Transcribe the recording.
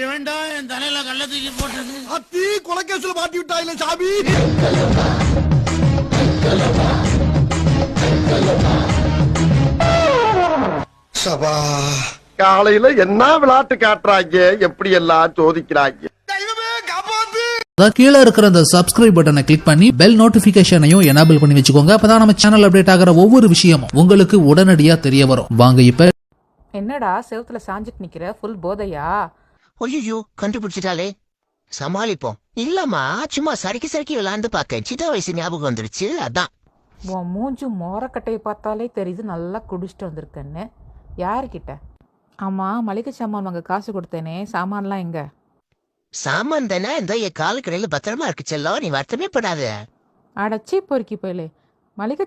இவன்டா என் தலையில கள்ள தூக்கி போட்டது அத்தி கொலைகேசுல மாட்டி விட்டாயில சாமி? சபா. காலையில என்ன விளையாட்டு காட்டுறாங்க? எப்படி எல்லாம் சோதிக்கிறாங்க? அதான் கீழே இருக்கிற அந்த சப்ஸ்கிரைப் பட்டனை கிளிக் பண்ணி பெல் நோட்டிபிகேஷனையும் எனேபிள் பண்ணி வச்சுக்கோங்க. அப்பதான் நம்ம சேனல் அப்டேட் ஆகிற ஒவ்வொரு விஷயமும் உங்களுக்கு உடனடியா தெரிய வரும். வாங்க இப்ப என்னடா செவுத்துல சாஞ்சிட்டு நிக்கிற? ஃபுல் போதையா? ஐயோ கண்டுபிடிச்சிட்டாலே சமாளிப்போம். இல்லம்மா சும்மா சறுக்கி சறுக்கி விளாண்டு பார்க்க சின்ன வயசு ஞாபகம் வந்துருச்சு அதான். உன் மூஞ்சு மோரக்கட்டையை பார்த்தாலே தெரியுது நல்லா குடிச்சிட்டு வந்திருக்கேன்னு. யாருக்கிட்ட? ஆமா மளிகை சாமான் வாங்க காசு கொடுத்தேனே சாமான்லாம் எங்க? சாமான் தானே இந்த என் கால கடையில பத்திரமா இருக்கு செல்லம் நீ வருத்தமே படாத. அடச்சி பொறுக்கி போயிலே. மளிகை